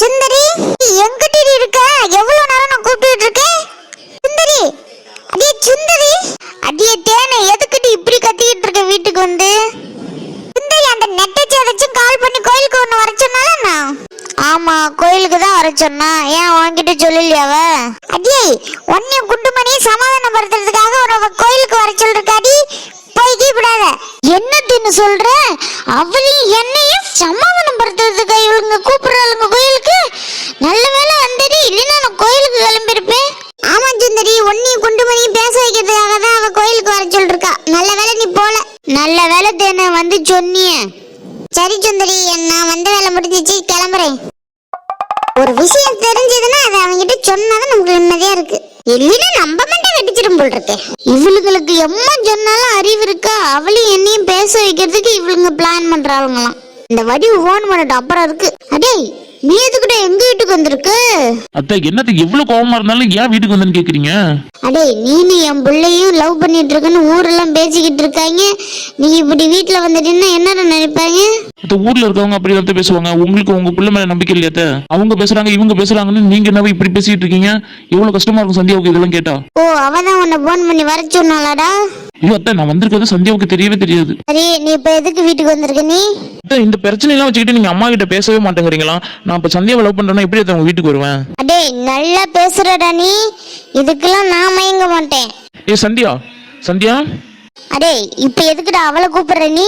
சுந்தரி எங்கிட்ட இருக்க? எவ்வளவு நேரம் நான் கூப்பிட்டு இருக்கேன்? சுந்தரி அடியே சுந்தரி அடியே தேனை எதுக்கிட்டு இப்படி கத்திக்கிட்டு இருக்க வீட்டுக்கு வந்து? சுந்தரி அந்த நெட்டச்சி ஏதாச்சும் கால் பண்ணி கோயிலுக்கு ஒன்று வர சொன்னாலண்ணா ஆமா கோயிலுக்கு தான் வர சொன்னா. ஏன் வாங்கிட்டு சொல்லலையாவ? அடியே உன்னையும் குண்டுமணியும் சமாதானப்படுத்துறதுக்காக ஒரு கோயிலுக்கு வர சொல்லிருக்காடி. போய் கீப்பிடாத என்னத்துன்னு சொல்ற? அவளையும் என்னையும் சமாதானப்படுத்துறதுக்கா இவளுங்க கூப்பிடுறாளுங்க கோயிலுக்கு? நல்ல வேளை வந்தடி இல்லைன்னா நான் கோயிலுக்கு கிளம்பியிருப்பேன். ஆமா சுந்தரி உன்னையும் குண்டுமணியும் பேச வைக்கிறதுக்காக தான் அவ கோயிலுக்கு வர சொல்லிருக்கா. நல்ல வேளை நீ போல. நல்ல வேலை தேனை வந்து சொன்னியே. சரி சுந்தரி நான் வந்த வேலை முடிஞ்சிச்சு கிளம்புறேன். ஒரு விஷயம் தெரிஞ்சதுன்னா அதை அவங்கிட்ட சொன்னாதான் நமக்கு நிம்மதியா இருக்கு. இல்லைன்னா நம்ப மாட்டே வெடிச்சிடும் போல் இருக்கு இவளுங்களுக்கு எம்மா சொன்னாலும் அறிவு இருக்கா? அவளையும் என்னையும் பேச வைக்கிறதுக்கு இவளுங்க பிளான் பண்றாளுங்களாம். இந்த வடிவு ஓன் பண்ணட்டும் அப்புறம் இருக்கு அடே நீ எதுக்கிட்ட எங்க வீட்டுக்கு வந்திருக்கு? அத்தை என்னத்துக்கு எவ்வளவு கோவமா இருந்தாலும் ஏன் வீட்டுக்கு வந்தேன்னு கேக்குறீங்க? அடே நீனு என் பிள்ளையும் லவ் பண்ணிட்டு இருக்கன்னு ஊரெல்லாம் பேசிக்கிட்டு இருக்காங்க. நீ இப்படி வீட்டுல வந்துட்டீங்கன்னா என்ன நினைப்பாங்க? அத்தை ஊர்ல இருக்கவங்க அப்படி தான் பேசுவாங்க. உங்களுக்கு உங்க பிள்ளை மேல நம்பிக்கை இல்லையா அத்தை? அவங்க பேசுறாங்க இவங்க பேசுறாங்கன்னு நீங்க என்ன இப்படி பேசிட்டு இருக்கீங்க? எவ்வளவு கஷ்டமா இருக்கும் சந்தியாவுக்கு இதெல்லாம் கேட்டா. ஓ அவதான் உன்னை ஃபோன் பண்ணி வர சொன்னாளாடா? ஐயோ அத்தை நான் வந்திருக்கிறது சந்தியாவுக்கு தெரியவே தெரியாது. சரி நீ இப்ப எதுக்கு வீட்டுக்கு வந்திருக்க நீ? அத்தை இந்த பிரச்சனை எல்லாம் வச்சுக்கிட்டு நீங்க அம்மா கிட்ட பேசவே மாட்டேங்கிறீங்களா? நான் இப்ப சந்தியாவை லவ் பண்றேன்னா எப்படி அத்தை உங்க வீட்டுக்கு வருவேன்? அடே நல்லா பேசுறடா நீ. இதுக்கெல்லாம் நான் மயங்க மாட்டேன். ஏ சந்தியா? சந்தியா? அடே இப்ப எதுக்குடா அவளை கூப்பிடுற நீ?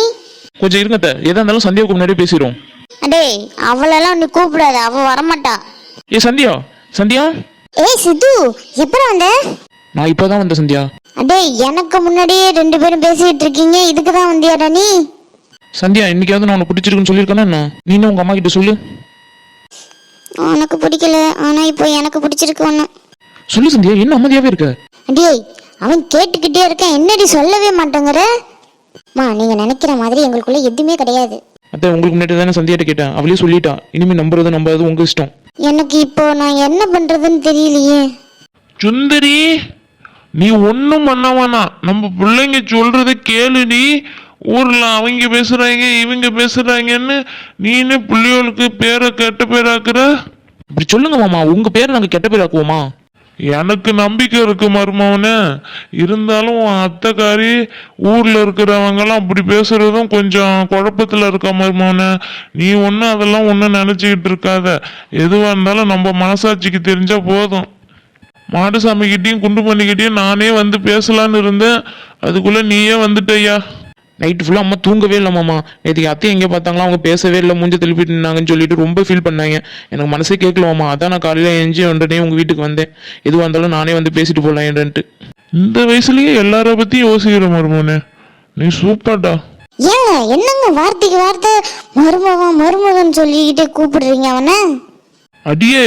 கொஞ்சம் இருங்க அத்தை. எதா இருந்தாலும் சந்தியாவுக்கு முன்னாடியே பேசிடுவோம். அடே அவளெல்லாம் நீ கூப்பிடாத. அவ வரமாட்டா. ஏ சந்தியா? சந்தியா? ஏய் சித்து எப்பறம் வந்த? நான் இப்பதான் வந்தேன் சந்தியா. அடே எனக்கு முன்னாடியே ரெண்டு பேரும் பேசிட்டு இருக்கீங்க. இதுக்கு தான் வந்தியாடா நீ? சந்தியா இன்னைக்காவது நான் உனக்கு பிடிச்சிருக்குன்னு சொல்லியிருக்கேன்னா என்ன? நீனும் உங்க அம்மா கிட்ட சொல்லு. உனக்கு பிடிக்கல ஆனா இப்போ எனக்கு பிடிச்சிருக்கு ஒன்று சொல்லு சந்தியா என்ன அமைதியாவே இருக்க? அடே அவன் கேட்டுக்கிட்டே இருக்கான். என்னடி சொல்லவே மாட்டேங்கிற? மா நீங்க நினைக்கிற மாதிரி எங்களுக்குள்ள எதுவுமே கிடையாது. அத்தை உங்களுக்கு முன்னாடி தானே சந்தியாட்ட கேட்டேன். அவளே சொல்லிட்டா. இனிமே நம்புறது நம்பாதது உங்க இஷ்டம். எனக்கு இப்போ நான் என்ன பண்றதுன்னு தெரியலையே. சுந்தரி நீ ஒன்றும் பண்ண வேணாம். நம்ம பிள்ளைங்க சொல்றத கேளுடி ஊர்ல அவங்க பேசுறாங்க இவங்க பேசுறாங்கன்னு நீனே பிள்ளைகளுக்கு பேரை கெட்ட பேராக்குற? இப்படி சொல்லுங்க மாமா உங்க பேரை நாங்க கெட்ட பேர் ஆக்குவோமா எனக்கு நம்பிக்கை இருக்கு மருமவனே. இருந்தாலும் உன் அத்தைக்காரி ஊர்ல இருக்கிறவங்கலாம் அப்படி பேசுறதும் கொஞ்சம் குழப்பத்துல இருக்க மருமவனே. நீ ஒன்றும் அதெல்லாம் ஒன்றும் நினச்சிக்கிட்டு இருக்காத. எதுவாக இருந்தாலும் நம்ம மனசாட்சிக்கு தெரிஞ்சா போதும். மாடுசாமி கிட்டயும் குண்டு பண்ணிக்கிட்டயும் நானே வந்து பேசலான்னு இருந்தேன். அதுக்குள்ள நீயே வந்துட்டய்யா. நைட்டு ஃபுல்லாக அம்மா தூங்கவே இல்லை மாமா. நேற்றுக்கு அத்தை எங்கே பார்த்தாங்களா அவங்க பேசவே இல்லை மூஞ்ச திருப்பிட்டு இருந்தாங்கன்னு சொல்லிட்டு ரொம்ப ஃபீல் பண்ணாங்க. எனக்கு மனசே கேட்கல மாமா. அதான் நான் காலையில் எஞ்சி உடனே உங்கள் வீட்டுக்கு வந்தேன். எதுவாக இருந்தாலும் நானே வந்து பேசிட்டு போகலாம் என்றன்ட்டு. இந்த வயசுலயே எல்லார பத்தியும் யோசிக்கிற மருமோனே நீ சூப்பர்டா. ஏங்க என்னங்க வார்த்தைக்கு வார்த்தை? மருமகன் மருமகன் சொல்லிக்கிட்டே கூப்பிடுறீங்க அவனை? அடியே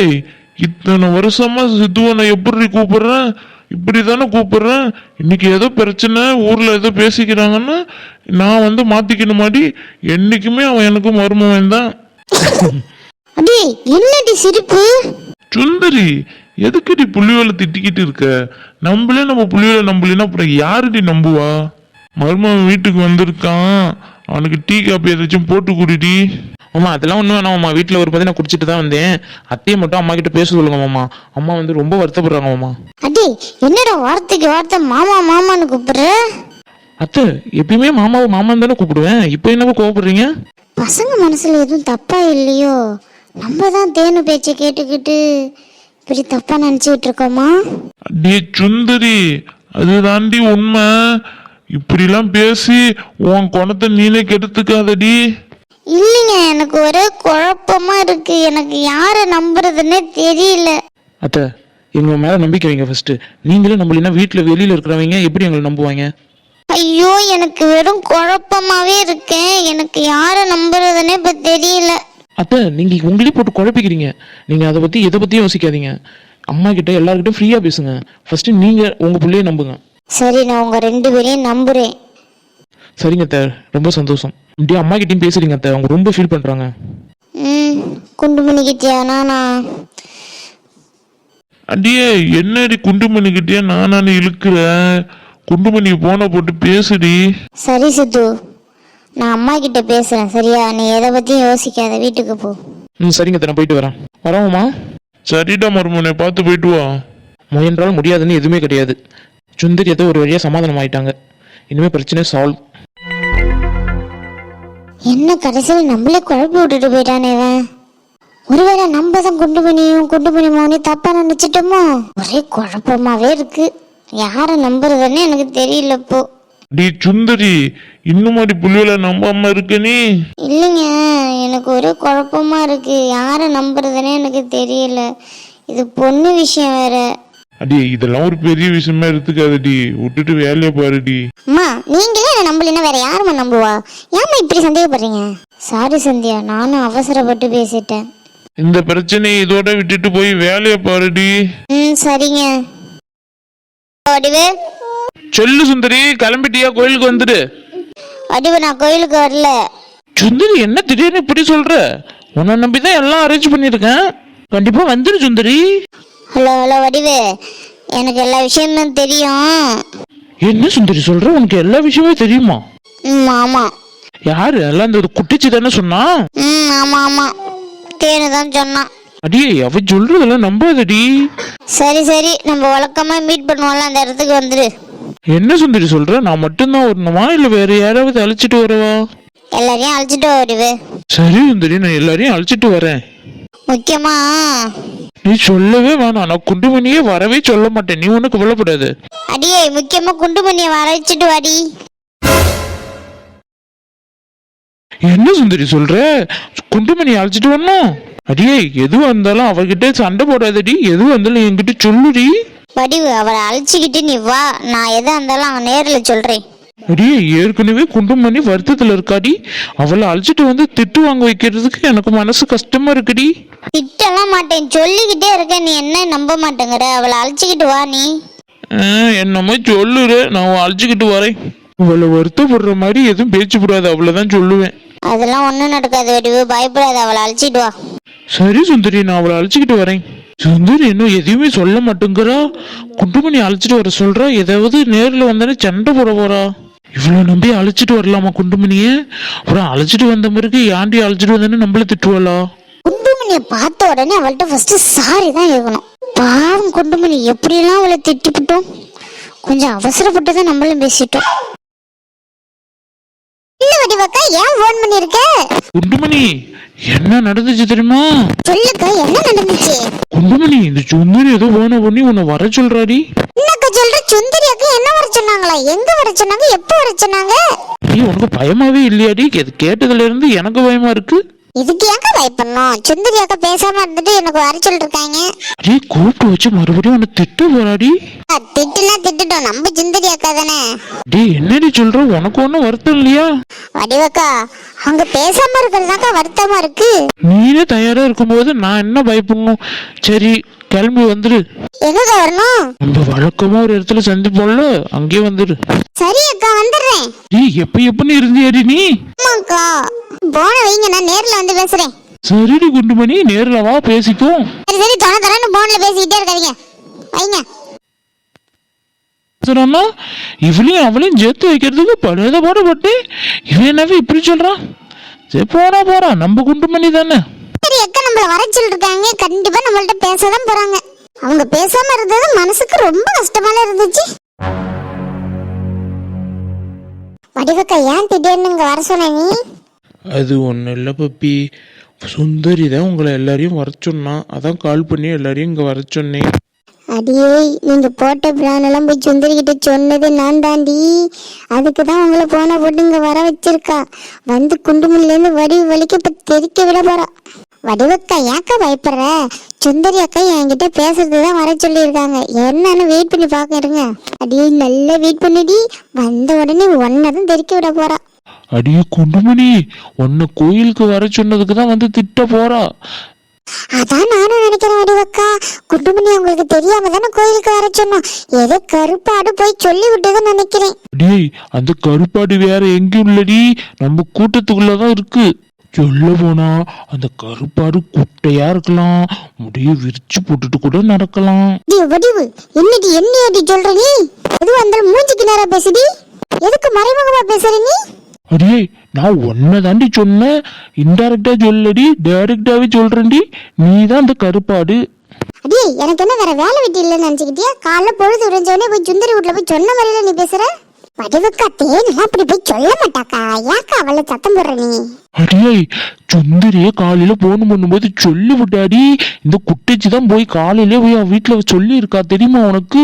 இத்தனை வருஷமா சித்துவனை எப்படி கூப்பிடுறேன்? இப்படி தானே கூப்பிடுறேன். இன்னைக்கு ஏதோ பிரச்சனை ஊர்ல ஏதோ பேசிக்கிறாங்கன்னா நான் வந்து மாத்திக்கணுமாடி என்னைக்குமே அவன் எனக்கு மருமவன் தான். அடே என்னடி சிரிப்பு? சுந்தரி எதுக்குடி புள்ளிவேலை திட்டிக்கிட்டு இருக்க? நம்மளே நம்ம புள்ளிவேலை நம்பலைன்னா அப்புறம் யாருடி நம்புவா? மருமகன் வீட்டுக்கு வந்திருக்கான். அவனுக்கு டீ காப்பி ஏதாச்சும் போட்டு குடிடி. மாமா அதெல்லாம் ஒன்றும் வேணாம் மாமா. வீட்டில் ஒரு பற்றி நான் குடிச்சிட்டு தான் வந்தேன். அத்தையை மட்டும் அம்மா கிட்ட பேச சொல்லுங்க மாமா. அம்மா வந்து ரொம்ப வருத்தப்படுறாங்க மாமா. அடே என்னடா வார்த்தைக்கு வார்த்தை மாமா மாமான்னு கூப்பிடுற? அத்தை எப்பயுமே மாமாவை மாமான்னு தானே கூப்பிடுவேன். இப்போ என்னவோ கோவப்படுறீங்க? பசங்க மனசுல எதுவும் தப்பா இல்லையோ? நம்ம தான் தேனு பேச்சை கேட்டுக்கிட்டு இப்படி தப்பா நினைச்சுக்கிட்டு இருக்கோமா? டே சுந்தரி அது தாண்டி உண்மை. இப்படிலாம் பேசி உன் குணத்தை நீனே கெடுத்துக்காதடி. இல்லைங்க எனக்கு ஒரே குழப்பமா இருக்கு. எனக்கு யாரை நம்புறதுன்னே தெரியல. அத்தை எங்க மேலே நம்பிக்கை வைங்க ஃபர்ஸ்ட் நீங்களே நம்பலைன்னா வீட்டில் வெளியில் இருக்கிறவங்க எப்படி எங்களை நம்புவாங்க? ஐயோ எனக்கு வெறும் குழப்பமாவே இருக்கேன் எனக்கு யாரை நம்புறதுன்னே இப்ப தெரியல. அத்தை நீங்க உங்களே போட்டு குழப்பிக்கிறீங்க. நீங்க அதை பத்தி எதை பத்தியும் யோசிக்காதீங்க. அம்மா கிட்ட எல்லார்கிட்டயும் ஃப்ரீயா பேசுங்க. ஃபர்ஸ்ட் நீங்க உங்க பிள்ளைய நம்புங்க. சரி நான் உங்க ரெண்டு பேரையும் நம்புறேன். சரிங்க அத்தை ரொம்ப சந்தோஷம். இப்படியே அம்மா கிட்டயும் பேசுறீங்க அத்தை. அவங்க ரொம்ப ஃபீல் பண்றாங்க. ம் குண்டு பண்ணிக்கிட்டியா நானா? அடியே என்னடி குண்டு பண்ணிக்கிட்டே நானானு இழுக்கிற. குண்டு பண்ணி போன போட்டு பேசுடி. சரி சித்து. நான் அம்மா கிட்ட பேசுறேன் சரியா? நீ எதை பத்தியும் யோசிக்காத. வீட்டுக்கு போ. ம் சரிங்க அத்தை, நான் போயிட்டு வரேன். வரேன்மா சரிடா மருமவனே பார்த்து போயிட்டு வா. முயன்றால் முடியாதுன்னு எதுவுமே கிடையாது. சுந்தரி ஏதோ ஒரு வழியாக சமாதானம் ஆயிட்டாங்க இனிமேல் பிரச்சனை சால்வ் என்ன கடைசியில் நம்மளே குழப்பி விட்டுட்டு போயிட்டானே இவன்? ஒருவேளை நம்ம தான் குண்டு பண்ணியும் குண்டு பண்ணி மோனே தப்பா நினைச்சிட்டோமோ? ஒரே குழப்பமாவே இருக்கு. யாரை நம்புறதுன்னு எனக்கு தெரியல இப்போ. டி சுந்தரி இன்னும் மாதிரி புள்ளியோல நம்பாம இருக்க நீ? இல்லைங்க எனக்கு ஒரே குழப்பமா இருக்கு. யாரை நம்புறதுன்னே எனக்கு தெரியல. இது பொண்ணு விஷயம் வேற. அடி இதெல்லாம் ஒரு பெரிய விஷயமா எடுத்துக்காதடி விட்டுட்டு வேலையை பாருடி அம்மா நீங்களே என்ன நம்பலைன்னா வேற யாரும்மா நம்புவா? ஏம்மா இப்படி சந்தேகப்படுறீங்க? சாரி சந்தியா நானும் அவசரப்பட்டு பேசிட்டேன். இந்த பிரச்சனையை இதோட விட்டுட்டு போய் வேலையை பாருடி ம் சரிங்க. வடிவு சொல்லு சுந்தரி கிளம்பிட்டியா? கோயிலுக்கு வந்துடு. வடிவு நான் கோயிலுக்கு வரல. சுந்தரி என்ன திடீர்னு இப்படி சொல்ற? உன்னை நம்பி தான் எல்லாம் அரேஞ்ச் பண்ணியிருக்கேன். கண்டிப்பா வந்துடு சுந்தரி. ஹலோ ஹலோ வடிவு. எனக்கு எல்லா விஷயமும் தெரியும். என்ன சுந்தரி சொல்ற? உனக்கு எல்லா விஷயமே தெரியுமா? ம் ஆமாம் யாரு? எல்லாம் இந்த குட்டிச்சு தானே சொன்னா? ம் ஆமாம் ஆமாம் தேனு தான் சொன்னான் அடியே அவ சொல்றதெல்லாம் நம்பாதடி. சரி சரி. நம்ம வழக்கமாக மீட் பண்ணுவோம்ல அந்த இடத்துக்கு வந்துடு என்ன சுந்தரி சொல்ற? நான் மட்டும்தான் வரணுமா? இல்ல வேற யாராவது அழைச்சிட்டு வரவா? எல்லாரையும் அழைச்சிட்டு வா வடிவு. சரி சுந்தரி நான் எல்லாரையும் அழைச்சிட்டு வரேன். முக்கியமா? நீ சொல்லவே வேணாம். நான் குண்டுமணியே வரவே சொல்ல மாட்டேன். நீ ஒன்றும் கவலைப்படாது. அடியே முக்கியமாக குண்டு பண்ணியை வர வச்சுட்டு வாடி. என்ன சுந்தரி சொல்ற? குண்டுமணி அழைச்சிட்டு வரணும்? அடியே எதுவா இருந்தாலும் அவகிட்ட சண்டை போடாதடி. எதுவா இருந்தாலும் என்கிட்ட சொல்லுடி. வடிவு அவளை அழைச்சிக்கிட்டு நீ வா. நான் எதா இருந்தாலும் அவன் நேரில் சொல்கிறேன் அடியே ஏற்கனவே குண்டுமணி வருத்தத்துல இருக்காடி. அவளை அழைச்சிட்டு வந்து திட்டு வாங்க வைக்கிறதுக்கு எனக்கு மனசு கஷ்டமா இருக்குடி. திட்டலாம் மாட்டேன். சொல்லிக்கிட்டே இருக்க நீ என்ன நம்ப மாட்டேங்கிற? அவளை அழைச்சிக்கிட்டு வா நீ. என்னமோ சொல்லுற? நான் அழைச்சிக்கிட்டு வரேன். அவளை வருத்தப்படுற மாதிரி எதுவும் பேச்சு கூடாது அவ்வளவுதான் சொல்லுவேன். அதெல்லாம் ஒன்றும் நடக்காது வடிவு பயப்படாத அவளை அழைச்சிட்டு வா. சரி சுந்தரி நான் அவளை அழைச்சிக்கிட்டு வரேன். சுந்தரி இன்னும் எதையுமே சொல்ல மாட்டேங்கிறா. குண்டுமணி அழைச்சிட்டு வர சொல்றா. ஏதாவது நேர்ல வந்தானே சண்டை போட போறா. இவ்வளவு நம்பி அழைச்சிட்டு வரலாமா குண்டுமணிய? அப்புறம் அழைச்சிட்டு வந்த பிறகு ஏன்டி அழைச்சிட்டு வந்தேன்னு நம்மள திட்டுவாளா? குண்டுமணியை பார்த்த உடனே அவள்கிட்ட ஃபர்ஸ்ட் சாரி தான் கேட்கணும். பாவம் குண்டுமணி எப்படியெல்லாம் அவளை திட்டிவிட்டோம் கொஞ்சம் அவசரப்பட்டு தான் நம்மளும் பேசிட்டோம். ஏன் ஃபோன் பண்ணிருக்க குண்டுமணி என்ன நடந்துச்சு தெரியுமா? சொல்லுக்கா என்ன நடந்துச்சு? குண்டுமணி இந்த சுந்தரி ஏதோ போன பண்ணி உன்னை வர சொல்றாடி. சொல்ற சுந்தரியாக்கு அக்கா என்ன வர சொன்னாங்களா? எங்க வர சொன்னாங்க? எப்போ வர சொன்னாங்க? நீ உனக்கு பயமாவே இல்லையாடி? கேட்டதுல இருந்து எனக்கு பயமா இருக்கு. இதுக்கு ஏங்க பயப்படணும் சுந்தரி அக்கா பேசாம இருந்துட்டு எனக்கு வர சொல்லிருக்காங்க அடே கூப்பிட்டு வச்சு மறுபடியும் உன்னை திட்ட போறாடி திட்டுனா திட்டுட்டோம். நம்ம சுந்தரி அக்கா தானே. டேய் என்னடி சொல்ற? உனக்கு ஒன்றும் வருத்தம் இல்லையா? வடிவக்கா அவங்க பேசாம இருக்கிறதாக்கா வருத்தமா இருக்கு. நீனே தயாரா இருக்கும்போது நான் என்ன பயப்படணும்? சரி கிளம்பி வந்துரு. எங்கக்கா வரணும்? நம்ம வழக்கமா ஒரு இடத்துல சந்திப்போம்ல அங்கேயே வந்துரு. சரி அக்கா வந்துடுறேன் டேய் எப்ப எப்பன்னு இருந்தியாடி நீ? ஆமாக்கா போன வைங்க நான் நேர்ல வந்து பேசுறேன். சரிடி குண்டுமணி நேர்ல வா பேசிக்கும் சரி சரி தர தரன்னு போன்ல பேசிக்கிட்டே இருக்காதீங்க. வைங்க. சொன்னா இவளையும் அவளையும் சேர்த்து வைக்கிறதுக்கு படாத பாடுபட்டு இவன் என்னவே இப்படி சொல்றான்? சரி போனா போறா நம்ம குண்டுமணி தானே. சரி அக்கா நம்மள வர சொல்லிருக்காங்க கண்டிப்பா நம்மள்ட்ட பேசதான் போறாங்க. அவங்க பேசாம இருந்தது மனசுக்கு ரொம்ப கஷ்டமால இருந்துச்சு. வடிவக்கா ஏன் திடீர்னு இங்க வர சொன்ன நீ? அது ஒன்றும் இல்லை பப்பி. சுந்தரி தான் உங்களை எல்லாரையும் வர சொன்னா. அதான் கால் பண்ணி எல்லாரையும் இங்கே வர சொன்னேன். அடியே நீங்க போட்ட பிளான் எல்லாம் போய் சுந்தரி கிட்ட சொன்னது நான் தாண்டி. அதுக்கு தான் உங்களை போன போட்டு இங்க வர வச்சிருக்கா. வந்து குண்டுமல்ல இருந்து வடிவு வலிக்கு இப்ப தெறிக்க விட போறா. வடிவக்கா ஏக்கா பயப்படுற? சுந்தரி அக்கா என்கிட்ட பேசுறது தான் வர சொல்லியிருக்காங்க. என்னன்னு வெயிட் பண்ணி பார்க்க இருங்க. அடியே நல்லா வெயிட் பண்ணிடி. வந்த உடனே ஒன்னதும் தெறிக்க விட போறா. அடியே குண்டுமணி உன்னை கோயிலுக்கு வர சொன்னதுக்கு தான் வந்து திட்ட போறா. அதான் நானும் நினைக்கிறேன் வடிவக்கா. குண்டுமணி உங்களுக்கு தெரியாம தானே கோயிலுக்கு வர சொன்னோம். ஏதோ கருப்பாடு போய் சொல்லி விட்டதுன்னு நினைக்கிறேன். டேய் அந்த கருப்பாடு வேற எங்கேயும் இல்லடி. நம்ம கூட்டத்துக்குள்ள தான் இருக்கு. சொல்ல போனா அந்த கருப்பாடு குட்டையா இருக்கலாம். முடிய விரிச்சு போட்டுட்டு கூட நடக்கலாம். வடிவு என்னடி என்ன அடி சொல்ற நீ? எது வந்தாலும் மூஞ்சிக்கு நேரா பேசுடி? எதுக்கு மறைமுகமா பேசுற நீ? அடியே நான் உன்னை தாண்டி சொன்னேன். இன்டைரக்டா சொல்லடி டைரக்டாவே சொல்றேன்டி நீ தான் அந்த கருப்பாடு. அடியே எனக்கு என்ன வேற வேலை வெட்டி இல்லைன்னு நினைச்சுக்கிட்டியா? காலைல பொழுது உறைஞ்சோடனே போய் சுந்தரி வீட்டுல போய் சொன்ன மாதிரில நீ பேசுற? வடிவக்கா தேனெல்லாம் அப்படி போய் சொல்ல மாட்டாக்கா. ஏக்கா அவளை சத்தம் போடுற நீ? அடியே சுந்தரிய காலையில போன் பண்ணும்போது சொல்லி விட்டாடி இந்த குட்டிச்சி தான் போய் காலையிலே போய் அவ வீட்டுல சொல்லி இருக்கா தெரியுமா உனக்கு?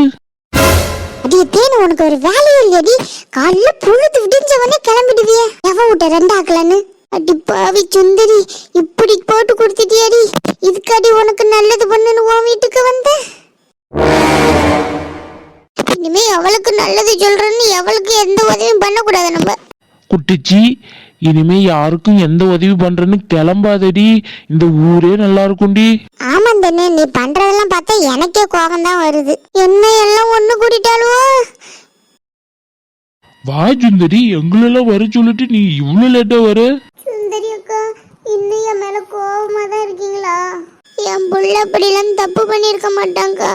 அடியே தேனு உனக்கு ஒரு வேலையும் இல்லையடி. காலைல பொழுது விடிஞ்சவனே கிளம்பிடுவிய. எவ விட்ட ரெண்டாக்கலன்னு? அடி பாவி சுந்தரி இப்படி போட்டு கொடுத்துட்டியாடி. இதுக்காடி உனக்கு நல்லது பண்ணுன்னு உன் வீட்டுக்கு வந்த? இனிமே அவளுக்கு நல்லது சொல்றேன்னு அவளுக்கு எந்த உதவியும் பண்ணக்கூடாது நம்ம. குட்டிச்சி இனிமே யாருக்கும் எந்த உதவி பண்றேன்னு கிளம்பாதடி. இந்த ஊரே நல்லா இருக்கும்டி. ஆமா தானே நீ பண்றதெல்லாம் பார்த்தா எனக்கே கோபம் தான் வருது. என்ன எல்லாம் ஒண்ணு கூட்டிட்டாலுவோ வா சுந்தரி எங்களெல்லாம் வர சொல்லிட்டு நீ இவ்வளவு லேட்டா வர? சுந்தரி அக்கா இன்னும் என் மேல கோவமா தான் இருக்கீங்களா? என் புள்ள அப்படிலாம் தப்பு பண்ணியிருக்க மாட்டாங்கக்கா.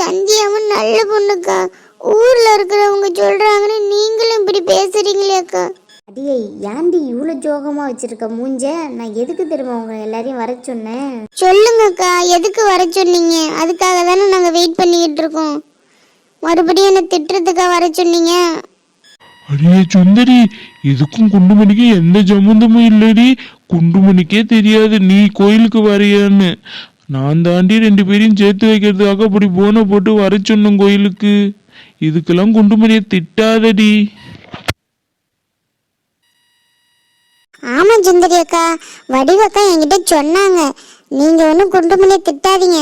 சந்தியாவும் நல்ல பொண்ணுக்கா. ஊர்ல இருக்கிறவங்க சொல்றாங்கன்னு நீங்களும் இப்படி பேசுறீங்களே அக்கா. அடியே ஏன்டி இவ்வளோ ஜோகமா வச்சிருக்க மூஞ்ச? நான் எதுக்கு தெரியுமா உங்க எல்லாரையும் வர சொன்னேன்? சொல்லுங்கக்கா எதுக்கு வர சொன்னீங்க? அதுக்காக தானே நாங்க வெயிட் பண்ணிக்கிட்டு இருக்கோம். மறுபடியும் என்ன திட்டுறதுக்கா வர சொன்னீங்க? அடியே சுந்தரி இதுக்கும் குண்டுமணிக்கும் எந்த சம்மந்தமும் இல்லடி. குண்டுமணிக்கே தெரியாது நீ கோயிலுக்கு வரையான்னு. நான் தாண்டி ரெண்டு பேரையும் சேர்த்து வைக்கிறதுக்காக அப்படி போன போட்டு வர சொன்னேன் கோயிலுக்கு. இதுக்கெல்லாம் குண்டுமணியை திட்டாதடி. ஆமா சுந்தரி அக்கா வடிவக்கா என்கிட்ட சொன்னாங்க. நீங்க ஒன்றும் குண்டுமணியை திட்டாதீங்க.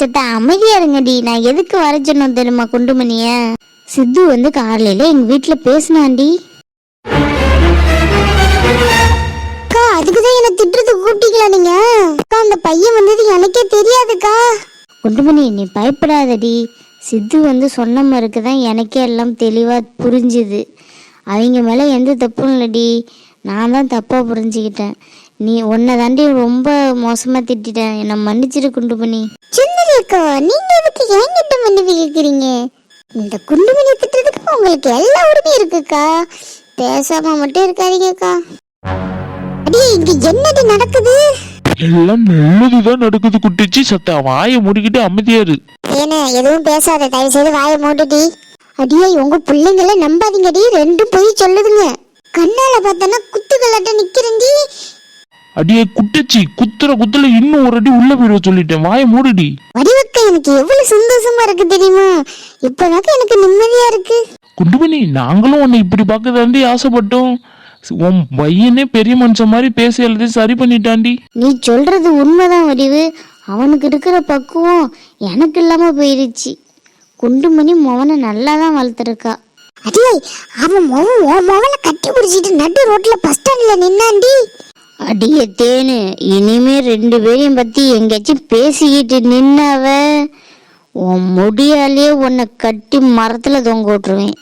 சத்த அமைதியா இருங்கடி நான் எதுக்கு வர சொன்னோம் தெரியுமா குண்டுமணிய? சித்து வந்து காலையில எங்க வீட்டுல பேசினாண்டி. அக்கா அதுக்கு தான் என்ன திட்டுறதுக்கு கூப்பிட்டீங்களா நீங்க? அக்கா அந்த பையன் வந்தது எனக்கே தெரியாதுக்கா. குண்டுமணி நீ பயப்படாதடி. சித்து வந்து சொன்ன மாதிரிக்கு தான் எனக்கே எல்லாம் தெளிவாக புரிஞ்சுது. அவங்க மேலே எந்த தப்பும் இல்லடி. நான் தான் தப்பாக புரிஞ்சுக்கிட்டேன். நீ உன்னை தாண்டி ரொம்ப மோசமாக திட்டிட்டேன். என்னை மன்னிச்சிரு குண்டுமணி. சுந்தரி அக்கா நீங்க எதுக்கு என்கிட்ட மன்னிப்பு இந்த குண்டுமணி திட்டுறதுக்கு உங்களுக்கு எல்லா உரிமையும் இருக்குக்கா. பேசாம மட்டும் இருக்காதீங்கக்கா. அடி இங்க என்னடி நடக்குது? எல்லாம் நல்லதுதான் நடக்குது குட்டிச்சி சத்தா வாயை மூடிக்கிட்டு அமைதியா இரு. ஏனே எதுவும் பேசாத தயவு செய்து வாயை மூட்டுடி அடியே உங்க பிள்ளைங்கள நம்பாதீங்கடி ரெண்டும் போய் சொல்லுதுங்க. கண்ணால பார்த்தனா குத்துக்கல்லாட்ட நிக்கிறேன்டி அடியே குட்டிச்சி குத்துற குத்துல இன்னும் ஒரு அடி உள்ள போயிடுவ சொல்லிட்டேன். வாயை மூடுடி வடிவக்க எனக்கு எவ்வளவு சந்தோஷமா இருக்கு தெரியுமா? இப்பதாக்க எனக்கு நிம்மதியா இருக்கு. குண்டுமணி நாங்களும் உன்னை இப்படி பார்க்க தாண்டி ஆசைப்பட்டோம். உன் பையனே பெரிய மனுஷன் மாதிரி பேசி எழுதி சரி பண்ணிட்டாண்டி நீ சொல்றது உண்மைதான் வடிவு. அவனுக்கு இருக்கிற பக்குவம் எனக்கு இல்லாம போயிருச்சு. குண்டுமணி மோவனை நல்லா தான் வளர்த்துருக்கா. அடியே அவன் மொவன் உன் மொவனை கட்டி பிடிச்சிட்டு நடு ரோட்ல பஸ் ஸ்டாண்ட்ல நின்னாண்டி அடிய தேனு இனிமே ரெண்டு பேரையும் பத்தி எங்கேயாச்சும் பேசிக்கிட்டு நின்னவ. உன் முடியாலே உன்னை கட்டி மரத்துல தொங்க விட்டுருவேன்.